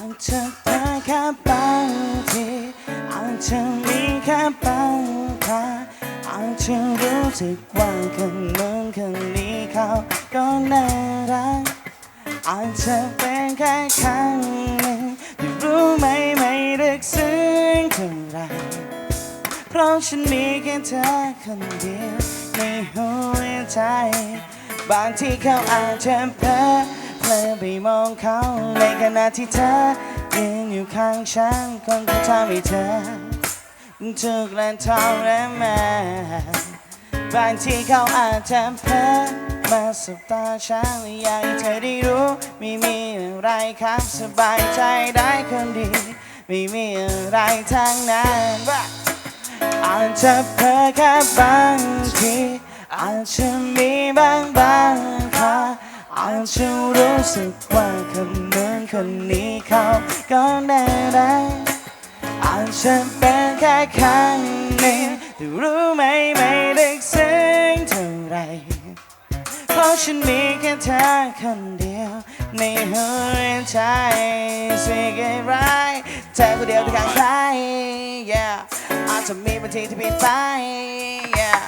อาจจะเพ้อแค่บางทีอาจจะมีแค่บางคราอาจจะรู้สึกว่าคนนู้นคนนี้เขาก็น่ารักอาจจะเป็นแค่ครั้งหนึ่งแต่รู้ไหมไม่ลึกซึ้งเท่าไรเพราะฉันมีแค่เธอคนเดียวในหัวใจ บางทีเขาอาจจะเพ้อ ลอไปมองเขาในขณะที่เธอยืนอยู่ข้างฉันคนที่ทำให้เธอถูกและทรมานบางทีเขาอาจจะเพ้อมาสบตาฉันและอยากให้เธอได้รู้ ไม่มีอะไรครับสบายใจได้คนดี ไม่มีอะไรทั้งนั้นว่าอาจจะเพ้อแค่บางทีอาจจะมีบางบาง จะรู้สึกว่าคนนั้นคนนี้เขาก็น่ารักอาจจะเป็นแค่ครั้งหนึ่งแต่รู้ไหมไม่ลึกซึ้งเท่าไรเพราะฉันมีแค่เธอคนเดียวในหัวใจสิ่งร้ายเธอคนเดียวที่ข้างใคร yeah อาจจะมีบางทีที่ผิดไป yeah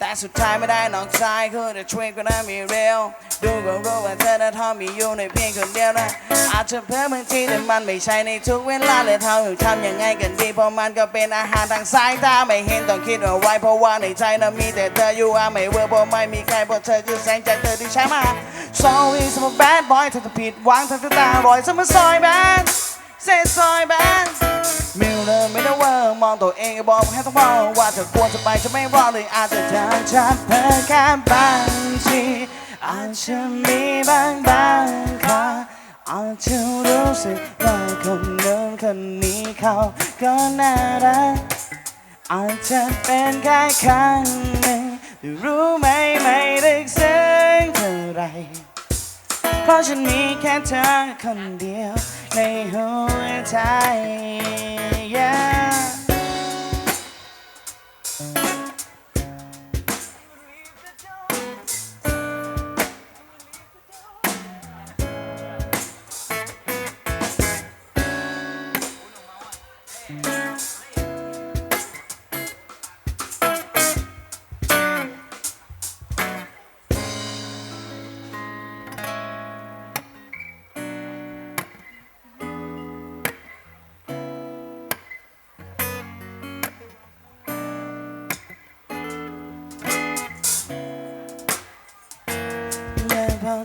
แต่สุดท้ายไม่ได้นอกใจคือจะช่วยก็น่ามีเร็ว ดูก็รู้ว่าเธอนั้นทอมีอยู่ในเพียงคนเดียวนะอาจจะเพ้อบางทีแต่มันไม่ใช่ในทุกเวลาเลยเท่าอยู่ทำยังไงกันดีเพราะมันก็เป็นอาหารทางสายตาไม่เห็นต้องคิดเอาไว้เพราะว่าในใจนั้นมีแต่เธออยู่อาไม่เวอร์เพราะไม่มีใครเพราะเธอคือแสงจากเธอที่ใช้มา Sorry สม bad boy เธอจะผิดหวังเธอจะตาลอยสมมติซอยแบนเซซอยแบน องตัวเองบอกให้ต้องบอกว่าเธอควรจะไปจะไม่รอเลยอาจจะทำฉันเพ้อแค่บางทีอาจจะมีบางบางคราอาจจะรู้สึกว่าคนนู้นคนนี้เขาก็น่ารักอาจจะเป็นแค่ครั้งหนึ่งรู้ไหมไม่ลึกซึ้งเท่าไรเพราะฉันมีแค่เธอคนเดียวในหัวใจ yeah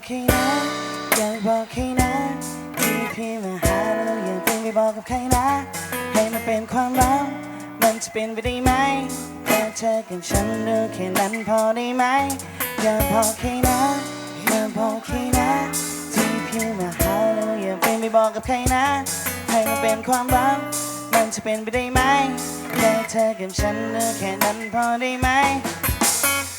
บอกใครนะอย่าบอกใครนะที่พี่มาหาเราอย่าเพิ่งไปบอกกับใครนะ ให้มันเป็นความลับมันจะเป็นไปได้ไหมแค่เธอกับฉันดูแค่นั้นพอได้ไหมอย่าบอกใครนะอย่าบอกใครนะที่พี่มาหาเราอย่าเพิ่งไปบอกกับใครนะ ให้มันเป็นความลับมันจะเป็นไปได้ไหมแค่เธอกับฉันดูแค่นั้นพอได้ไหม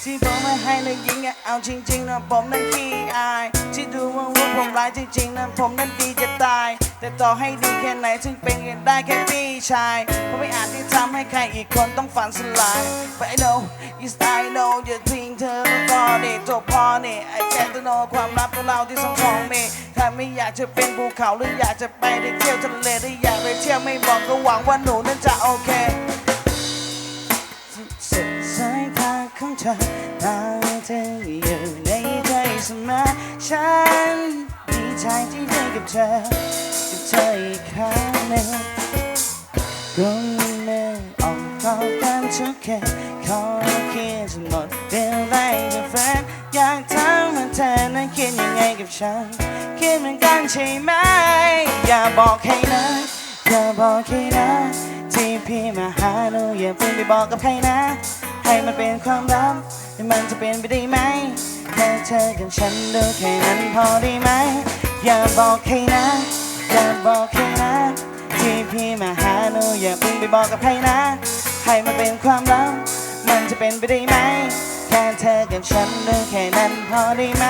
ที่บอกไม่ให้เลยยิงอะเอาจริงๆนะผมนั้นขี้อาย ที่ดูว่าว่าผมร้ายจริงๆนะผมนั้นดีจะตาย แต่ต่อให้ดีแค่ไหนถึงเป็นกันได้แค่พี่ชายเพราะไม่อาจที่ทำให้ใครอีกคนต้องฝันสลาย But I know yes I know อย่าทิ้งเธอแล้วก็นี่จบพอนี่ไอ้แค่ตัวโนความลับของเราที่สองของนี่ถ้าไม่อยากจะเป็นภูเขาหรืออยากจะไปได้เที่ยวทะเลหรืออยากไปเที่ยวไม่บอกก็หวังว่าหนูนั้นจะโอเคสุด ของเธอตามเธออยู่ในใจเสมอฉันดีใจที่ได้กับเธอกับเธออีกครั้งหนึ่งก็ไม่ออกขอกันทุกแค่ขอเคียนจนหมดเรื่องไรกับแฟนอยากถามว่าเธอนั้นคิดยังไงกับฉันคิดเหมือนกันใช่ไหม อย่าบอกใครนะอย่าบอกใครนะที่พี่มาหาหนูอย่าเพิ่งไปบอกกับใครนะ ให้มันเป็นความลับให้มันจะเป็นไปได้ไหมแค่เธอกับฉันดูแค่นั้นพอได้ไหม อย่าบอกใครนะ อย่าบอกใครนะ ที่พี่มาหาหนูอย่าเพิ่งไปบอกกับใครนะ ให้มันเป็นความลับ มันจะเป็นไปได้ไหม แค่เธอกับฉันดูแค่นั้นพอได้ไหม